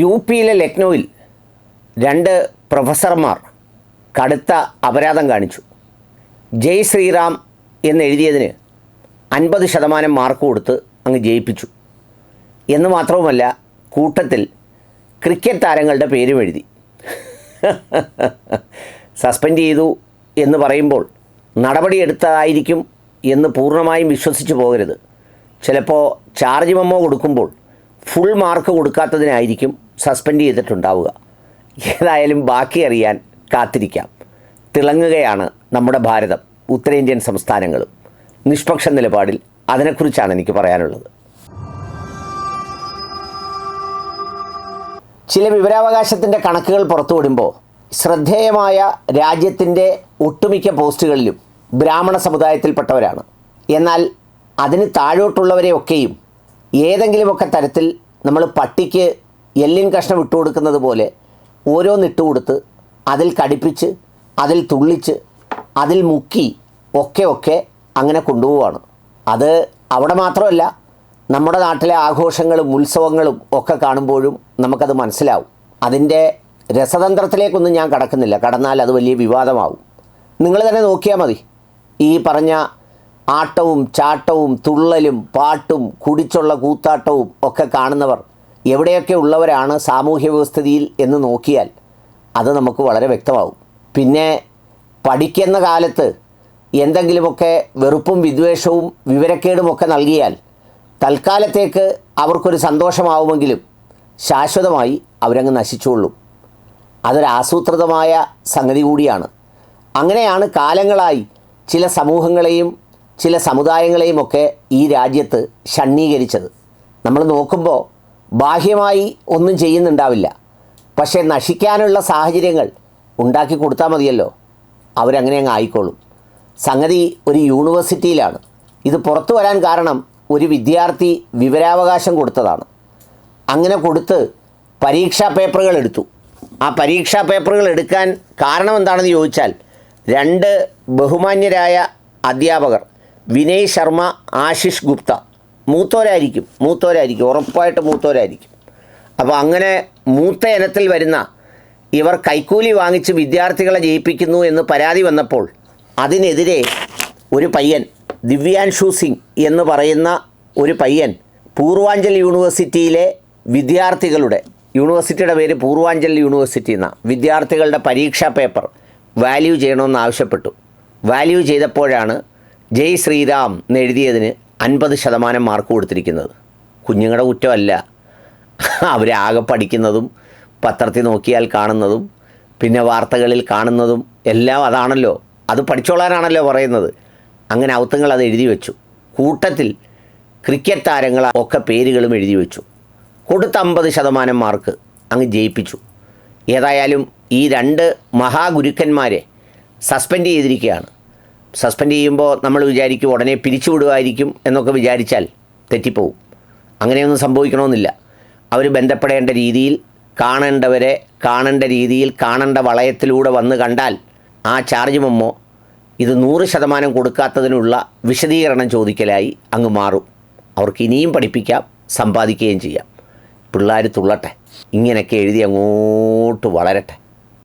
U പിയിലെ ലക്നൗവിൽ രണ്ട് പ്രൊഫസർമാർ കടുത്ത അപരാധം കാണിച്ചു. ജയ് ശ്രീറാം എന്നെഴുതിയതിന് അൻപത് ശതമാനം മാർക്ക് കൊടുത്ത് അങ്ങ് ജയിപ്പിച്ചു. എന്ന് മാത്രവുമല്ല കൂട്ടത്തിൽ ക്രിക്കറ്റ് താരങ്ങളുടെ പേരും എഴുതി. സസ്പെൻഡ് ചെയ്തു എന്ന് പറയുമ്പോൾ നടപടിയെടുത്തതായിരിക്കും എന്ന് പൂർണമായും വിശ്വസിച്ച് പോകരുത്. ചിലപ്പോൾ ചാർജ് മെമ്മോ കൊടുക്കുമ്പോൾ ഫുൾ മാർക്ക് കൊടുക്കാത്തതിനായിരിക്കും സസ്പെൻഡ് ചെയ്തിട്ടുണ്ടാവുക. ഏതായാലും ബാക്കി അറിയാൻ കാത്തിരിക്കാം. തിളങ്ങുകയാണ് നമ്മുടെ ഭാരതം ഉത്തരേന്ത്യൻ സംസ്ഥാനങ്ങളും. നിഷ്പക്ഷ നിലപാടിൽ അതിനെക്കുറിച്ചാണ് എനിക്ക് പറയാനുള്ളത്. ചില വിവരാവകാശത്തിന്റെ കണക്കുകൾ പുറത്തുവിടുമ്പോൾ ശ്രദ്ധേയമായ രാജ്യത്തിന്റെ ഒട്ടുമിക്ക പോസ്റ്റുകളിലും ബ്രാഹ്മണ സമുദായത്തിൽപ്പെട്ടവരാണ്. എന്നാൽ അതിന് താഴോട്ടുള്ളവരെയൊക്കെയും ഏതെങ്കിലുമൊക്കെ തരത്തിൽ നമ്മൾ പട്ടിക്ക് എല്ലിൻ കഷ്ണം ഇട്ട് കൊടുക്കുന്നത് പോലെ ഓരോന്നിട്ട് കൊടുത്ത് അതിൽ കടിപ്പിച്ച് അതിൽ തുള്ളിച്ച് അതിൽ മുക്കി ഒക്കെ ഒക്കെ അങ്ങനെ കൊണ്ടുപോവാണ്. അത് അവിടെ മാത്രമല്ല നമ്മുടെ നാട്ടിലെ ആഘോഷങ്ങളും ഉത്സവങ്ങളും ഒക്കെ കാണുമ്പോഴും നമുക്കത് മനസ്സിലാവും. അതിന്റെ രസതന്ത്രത്തിലേക്കൊന്നും ഞാൻ കടക്കുന്നില്ല. കടന്നാൽ അത് വലിയ വിവാദമാവും. നിങ്ങൾ തന്നെ നോക്കിയാൽ മതി. ഈ പറഞ്ഞ ആട്ടവും ചാട്ടവും തുള്ളലും പാട്ടും കുടിച്ചുള്ള കൂത്താട്ടവും ഒക്കെ കാണുന്നവർ എവിടെയൊക്കെ ഉള്ളവരാണ് സാമൂഹ്യ വ്യവസ്ഥിതിയിൽ എന്ന് നോക്കിയാൽ അത് നമുക്ക് വളരെ വ്യക്തമാവും. പിന്നെ പഠിക്കുന്ന കാലത്ത് എന്തെങ്കിലുമൊക്കെ വെറുപ്പും വിദ്വേഷവും വിവരക്കേടുമൊക്കെ നൽകിയാൽ തൽക്കാലത്തേക്ക് അവർക്കൊരു സന്തോഷമാവുമെങ്കിലും ശാശ്വതമായി അവരങ്ങ് നശിച്ചുകൊള്ളും. അതൊരാസൂത്രിതമായ സംഗതി കൂടിയാണ്. അങ്ങനെയാണ് കാലങ്ങളായി ചില സമൂഹങ്ങളെയും ചില സമുദായങ്ങളെയും ഒക്കെ ഈ രാജ്യത്ത് ഷണ്ണീകരിച്ചത് നമ്മൾ നോക്കുമ്പോൾ ബാഹ്യമായി ഒന്നും ചെയ്യുന്നുണ്ടാവില്ല. പക്ഷേ നശിക്കാനുള്ള സാഹചര്യങ്ങൾ ഉണ്ടാക്കി കൊടുത്താൽ മതിയല്ലോ. അവരങ്ങനെ അങ്ങ് ആയിക്കോളും. സംഗതി ഒരു യൂണിവേഴ്സിറ്റിയിലാണ്. ഇത് പുറത്തു വരാൻ കാരണം ഒരു വിദ്യാർത്ഥി വിവരാവകാശം കൊടുത്തതാണ്. അങ്ങനെ കൊടുത്ത് പരീക്ഷാ പേപ്പറുകൾ എടുത്തു. ആ പരീക്ഷാ പേപ്പറുകൾ എടുക്കാൻ കാരണം എന്താണെന്ന് ചോദിച്ചാൽ രണ്ട് ബഹുമാന്യരായ അധ്യാപകർ വിനയ് ശർമ്മ ആശിഷ് ഗുപ്ത. മൂത്തോരായിരിക്കും മൂത്തോരായിരിക്കും ഉറപ്പായിട്ട് മൂത്തോരായിരിക്കും. അപ്പോൾ അങ്ങനെ മൂത്ത ഇനത്തിൽ വരുന്ന ഇവർ കൈക്കൂലി വാങ്ങിച്ച് വിദ്യാർത്ഥികളെ ജയിപ്പിക്കുന്നു എന്ന് പരാതി വന്നപ്പോൾ അതിനെതിരെ ഒരു പയ്യൻ ദിവ്യാൻഷു സിംഗ് എന്ന് പറയുന്ന ഒരു പയ്യൻ പൂർവാഞ്ചൽ യൂണിവേഴ്സിറ്റിയിലെ വിദ്യാർത്ഥികളുടെ യൂണിവേഴ്സിറ്റിയുടെ പേര് പൂർവാഞ്ചൽ യൂണിവേഴ്സിറ്റി എന്ന വിദ്യാർത്ഥികളുടെ പരീക്ഷാ പേപ്പർ വാല്യൂ ചെയ്യണമെന്ന് ആവശ്യപ്പെട്ടു. വാല്യൂ ചെയ്തപ്പോഴാണ് ജയ് ശ്രീരാം എന്നെഴുതിയതിന് അൻപത് ശതമാനം മാർക്ക് കൊടുത്തിരിക്കുന്നത്. കുഞ്ഞുങ്ങളുടെ കുറ്റമല്ല. അവരാകെ പഠിക്കുന്നതും പത്രത്തിൽ നോക്കിയാൽ കാണുന്നതും പിന്നെ വാർത്തകളിൽ കാണുന്നതും എല്ലാം അതാണല്ലോ. അത് പഠിച്ചോളാനാണല്ലോ പറയുന്നത്. അങ്ങനെ ഔത്തങ്ങൾ അത് എഴുതി വെച്ചു. കൂട്ടത്തിൽ ക്രിക്കറ്റ് താരങ്ങൾ ഒക്കെ പേരുകളും എഴുതി വെച്ചു. കൊടുത്ത അമ്പത് ശതമാനം മാർക്ക് അങ്ങ് ജയിപ്പിച്ചു. ഏതായാലും ഈ രണ്ട് മഹാഗുരുക്കന്മാരെ സസ്പെൻഡ് ചെയ്തിരിക്കുകയാണ്. സസ്പെൻഡ് ചെയ്യുമ്പോൾ നമ്മൾ വിചാരിക്കും ഉടനെ പിരിച്ചുവിടുമായിരിക്കും എന്നൊക്കെ വിചാരിച്ചാൽ തെറ്റിപ്പോവും. അങ്ങനെയൊന്നും സംഭവിക്കണമെന്നില്ല. അവർ ബന്ധപ്പെടേണ്ട രീതിയിൽ കാണേണ്ടവരെ കാണേണ്ട രീതിയിൽ കാണേണ്ട വളയത്തിലൂടെ വന്ന് കണ്ടാൽ ആ ചാർജ് മെമ്മോ ഇത് നൂറ് ശതമാനം കൊടുക്കാത്തതിനുള്ള വിശദീകരണം ചോദിക്കലായി അങ്ങ് മാറും. അവർക്ക് ഇനിയും പഠിപ്പിക്കാം സമ്പാദിക്കുകയും ചെയ്യാം. പിള്ളേർ തുള്ളട്ടെ. ഇങ്ങനെയൊക്കെ എഴുതി അങ്ങോട്ട് വളരട്ടെ.